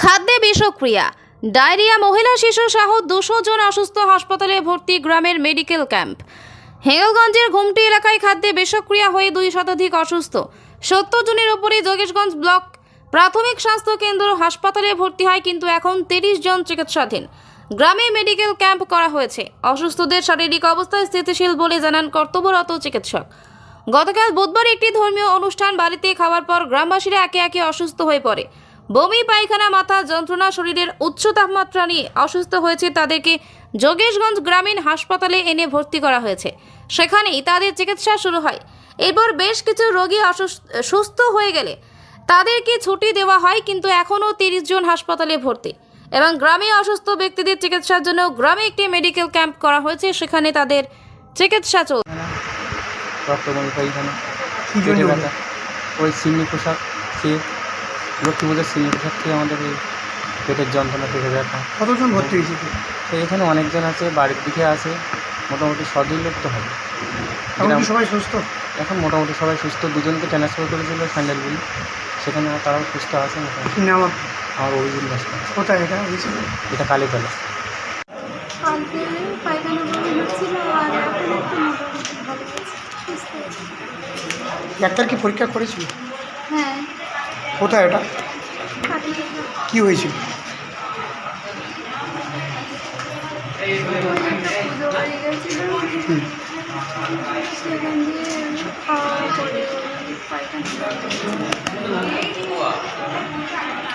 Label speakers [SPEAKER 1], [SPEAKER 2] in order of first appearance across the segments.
[SPEAKER 1] খাদ্যে বিষক্রিয়া, ডায়রিয়া, মহিলা, শিশু সহ দুশো জন অসুস্থ হাসপাতালে ভর্তি গ্রামের মেডিকেল ক্যাম্প। হেঙ্গলগঞ্জের ঘুমটি এলাকায় খাদ্যে বিষক্রিয়া হয়ে দুই শতাধিক অসুস্থ। সত্তর জনের উপরে যোগেশগঞ্জ ব্লক প্রাথমিক স্বাস্থ্য কেন্দ্র হাসপাতালে ভর্তি হয়, কিন্তু এখন তিরিশ জন চিকিৎসাধীন। গ্রামে মেডিকেল ক্যাম্প করা হয়েছে। অসুস্থদের শারীরিক অবস্থা স্থিতিশীল বলে জানান কর্তব্যরত চিকিৎসক। গতকাল বুধবার একটি ধর্মীয় অনুষ্ঠান বাড়িতে খাওয়ার পর গ্রামবাসীরা একে একে অসুস্থ হয়ে পড়ে। বমি পায়খানা মাথা যন্ত্রণা শরীরের উচ্চ তাপমাত্রা নিয়ে অসুস্থ হয়েছে তাদেরকে যোগেশগঞ্জ গ্রামীণ হাসপাতালে এনে ভর্তি করা হয়েছে। সেখানেই তাদের চিকিৎসা শুরু হয়। এরপর বেশ কিছু রোগী অসুস্থ সুস্থ হয়ে গেলে তাদেরকে ছুটি দেওয়া হয় কিন্তু এখনও তিরিশ জন হাসপাতালে ভর্তি এবং গ্রামে অসুস্থ ব্যক্তিদের চিকিৎসার জন্য গ্রামে একটি মেডিকেল ক্যাম্প করা হয়েছে। সেখানে তাদের চিকিৎসা চলছে
[SPEAKER 2] পায়খানা ওই সিমনি পোশাক খেয়ে লক্ষ্মী পুজোর সিমনি পোশাক খেয়ে আমাদের এই পেটের যন্ত্রণা পেটে ব্যথা
[SPEAKER 3] কতজন ভর্তি হয়েছে
[SPEAKER 2] তো এখানে অনেকজন আছে বাড়ির দিকে আছে মোটামুটি সদিন লোক তো হবে
[SPEAKER 3] সবাই সুস্থ?
[SPEAKER 2] এখন মোটামুটি সবাই সুস্থ। দুজনকে ট্রান্সফার করেছিল স্যান্ডেলগুলি। সেখানে তারাও সুস্থ আছে মোটামুটি।
[SPEAKER 3] কি নাম আপনার?
[SPEAKER 2] আমার অভিযোগ ভাস্কর
[SPEAKER 3] কোথায় এটা?
[SPEAKER 2] এটা কালীতলা
[SPEAKER 4] কালকে পায়খানা বমি হচ্ছিল আর এখন একটু মোটামুটি ভালো আছে সুস্থ আছি।
[SPEAKER 3] ডাক্তার কি পরীক্ষা করেছিল?
[SPEAKER 4] হ্যাঁ।
[SPEAKER 3] কোথায় এটা কি হয়েছিল?
[SPEAKER 4] হয়ে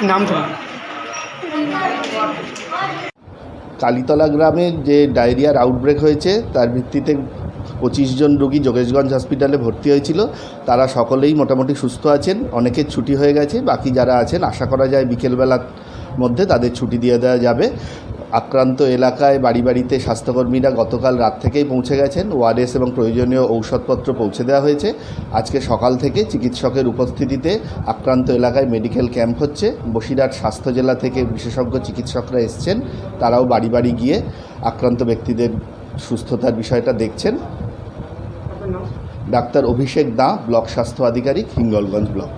[SPEAKER 3] নাম
[SPEAKER 5] কালীতলা গ্রামে যে ডায়রিয়ার আউটব্রেক হয়েছে তার ভিত্তিতে পঁচিশ জন রোগী যোগেশগঞ্জ হসপিটালে ভর্তি হয়েছিল। তারা সকলেই মোটামুটি সুস্থ আছেন অনেকের ছুটি হয়ে গেছে, বাকি যারা আছেন, আশা করা যায় বিকেলবেলার মধ্যে তাদের ছুটি দিয়ে দেওয়া যাবে। আক্রান্ত এলাকায় বাড়ি বাড়িতে স্বাস্থ্যকর্মীরা গতকাল রাত থেকেই পৌঁছে গেছেন। ওআরএস এবং প্রয়োজনীয় ঔষধপত্র পৌঁছে দেওয়া হয়েছে। আজকে সকাল থেকে চিকিৎসকের উপস্থিতিতে আক্রান্ত এলাকায় মেডিকেল ক্যাম্প হচ্ছে। বসিরহাট স্বাস্থ্য জেলা থেকে বিশেষজ্ঞ চিকিৎসকরা এসছেন। তারাও বাড়ি বাড়ি গিয়ে আক্রান্ত ব্যক্তিদের সুস্থতার বিষয়টা দেখছেন। ডাক্তার অভিষেক দা ব্লক স্বাস্থ্য আধিকারিক হিঙ্গলগঞ্জ ব্লক।